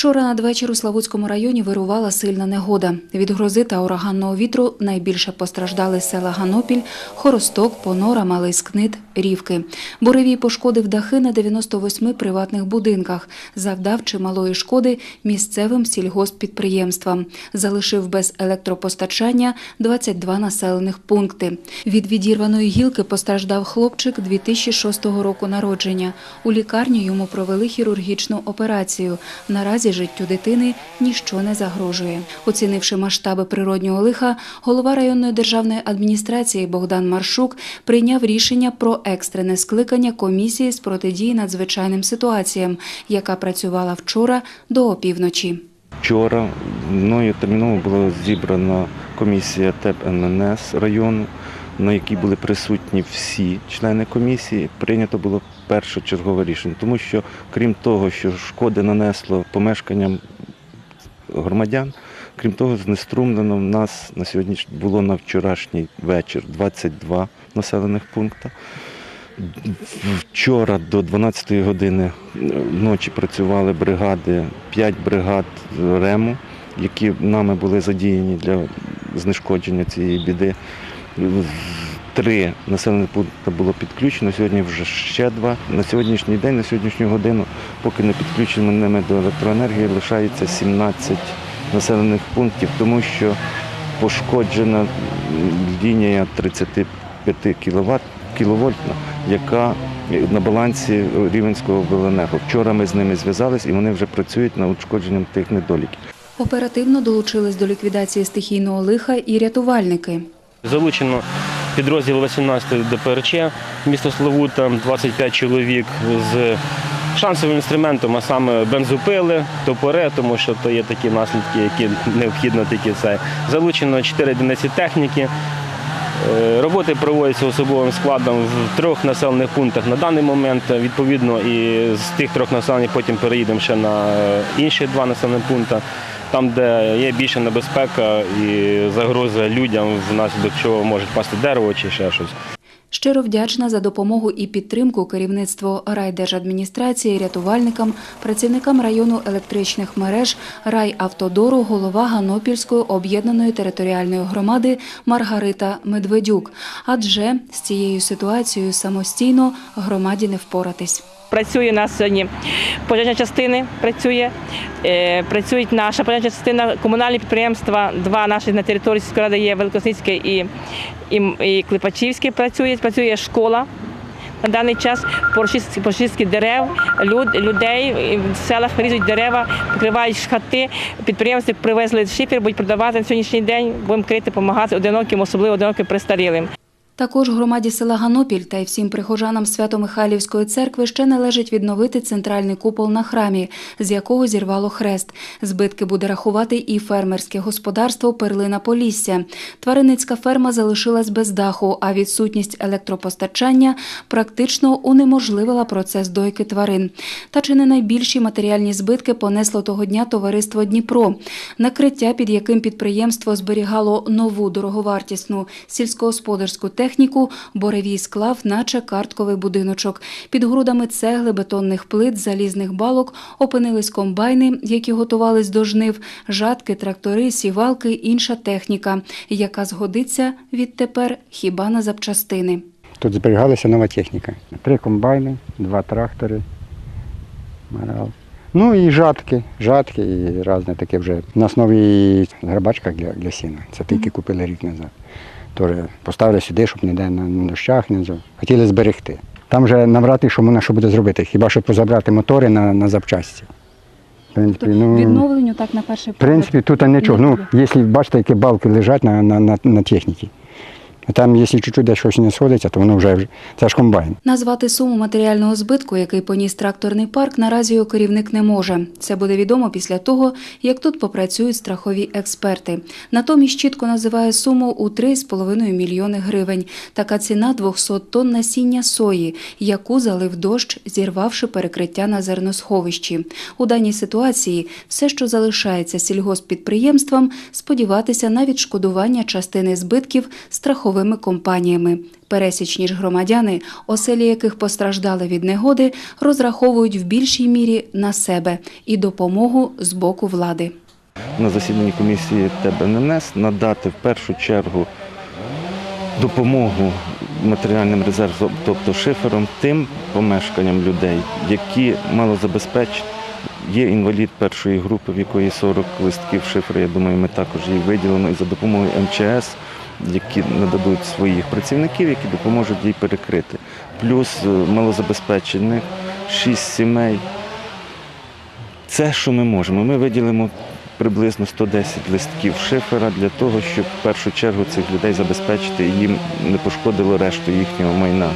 Вчора надвечір у Славутському районі вирувала сильна негода. Від грози та ураганного вітру найбільше постраждали села Ганопіль, Хоросток, Понора, Малий Скнит, Рівки. Буревій пошкодив дахи на 98 приватних будинках, завдав чималої шкоди місцевим сільгосппідприємствам, залишив без електропостачання 22 населених пункти. Від відірваної гілки постраждав хлопчик 2006 року народження. У лікарні йому провели хірургічну операцію. Наразі життю дитини ніщо не загрожує. Оцінивши масштаби природнього лиха, голова районної державної адміністрації Богдан Маршук прийняв рішення про екстрене скликання комісії з протидії надзвичайним ситуаціям, яка працювала вчора до опівночі. Вчора мною терміново була зібрана комісія ТЕП ННС району, на якій були присутні всі члени комісії. Прийнято було першочергове рішення, тому що крім того, що шкоди нанесло помешканням громадян, крім того, знеструмлено в нас на сьогодні було на вчорашній вечір 22 населених пункти. Вчора до 12 години ночі працювали бригади, 5 бригад РЕМу, які нами були задіяні для знешкодження цієї біди. Три населені пункти було підключено, сьогодні вже ще два. На сьогоднішній день, на сьогоднішню годину, поки не підключено ними до електроенергії, лишається 17 населених пунктів, тому що пошкоджена лінія 35 кВт, кіловольтна, яка на балансі Рівенського обленерго. Вчора ми з ними зв'язались і вони вже працюють над ушкодженням тих недоліків. Оперативно долучились до ліквідації стихійного лиха і рятувальники. Залучено підрозділ 18 ДПРЧ місто Славута, 25 чоловік з шансовим інструментом, а саме бензопили, топори, тому що то є такі наслідки, які необхідно тільки це. Залучено 4 одиниці техніки. Е, Роботи проводяться особовим складом в трьох населених пунктах на даний момент. Відповідно, і з тих трьох населених потім переїдемо ще на е, інші два населені пункти, там, де є більша небезпека і загроза людям, внаслідок чого може впасти дерево чи ще щось. Щиро вдячна за допомогу і підтримку керівництво райдержадміністрації, рятувальникам, працівникам району електричних мереж, райавтодору, голова Ганопільської об'єднаної територіальної громади Маргарита Медведюк. Адже з цією ситуацією самостійно громаді не впоратись. Працює у нас сьогодні пожежна частини, працює, е, працюють наша пожежна частина, комунальні підприємства, два наші на території сільської ради є Великосницьке і, і, і Клепачівське працює, працює школа. На даний час пошистки дерев, люд, людей в селах різуть дерева, покривають хати. Підприємці привезли шифер, будуть продавати на сьогоднішній день, будемо крити, допомагати одиноким, особливо одиноким престарілим. Також громаді села Ганопіль та й всім прихожанам Свято-Михайлівської церкви ще належить відновити центральний купол на храмі, з якого зірвало хрест. Збитки буде рахувати і фермерське господарство Перлина Полісся. Тваринницька ферма залишилась без даху, а відсутність електропостачання практично унеможливила процес дойки тварин. Та чи не найбільші матеріальні збитки понесло того дня товариство Дніпро. Накриття, під яким підприємство зберігало нову дороговартісну сільськогосподарську техніку, Боревій склав, наче картковий будиночок. Під грудами цегли, бетонних плит, залізних балок опинились комбайни, які готувались до жнив, жатки, трактори, сівалки, інша техніка, яка згодиться відтепер хіба на запчастини. Тут зберігалася нова техніка. Три комбайни, два трактори. морал. Ну і жатки, жатки і різне таке вже. У нас новий грабачка для, для сіна. Це тільки купили рік назад. Теж поставили сюди, щоб ніде на нощах, дощах не хотіли зберегти. Там вже наврати, що можна що буде зробити. Хіба що позабрати мотори на, на запчасті. В принципі, ну, Відновленню так на перший в принципі, тут нічого. Ну, якщо бачите, які балки лежать на, на, на, на техніці. Там, якщо чуть-чуть десь щось не сходиться, то воно вже це ж комбайн. Назвати суму матеріального збитку, який поніс тракторний парк, наразі його керівник не може. Це буде відомо після того, як тут попрацюють страхові експерти. Натомість чітко називає суму у 3,5 мільйони гривень. Така ціна 200 тонн насіння сої, яку залив дощ, зірвавши перекриття на зерносховищі. У даній ситуації все, що залишається сільгосппідприємствам, сподіватися на відшкодування частини збитків страхових страховими компаніями. Пересічні ж громадяни, оселі яких постраждали від негоди, розраховують в більшій мірі на себе і допомогу з боку влади. на засіданні комісії ТБННС надати в першу чергу допомогу матеріальним резервом, тобто шифером, тим помешканням людей, які малозабезпечені. Є інвалід першої групи, в якої 40 листків шифру. Я думаю, ми також їй виділено і за допомогою МЧС, які нададуть своїх працівників, які допоможуть їй перекрити. Плюс е, малозабезпечених 6 сімей. Це, що ми можемо. Ми виділимо приблизно 110 листків шифера для того, щоб в першу чергу цих людей забезпечити і їм не пошкодило решту їхнього майна.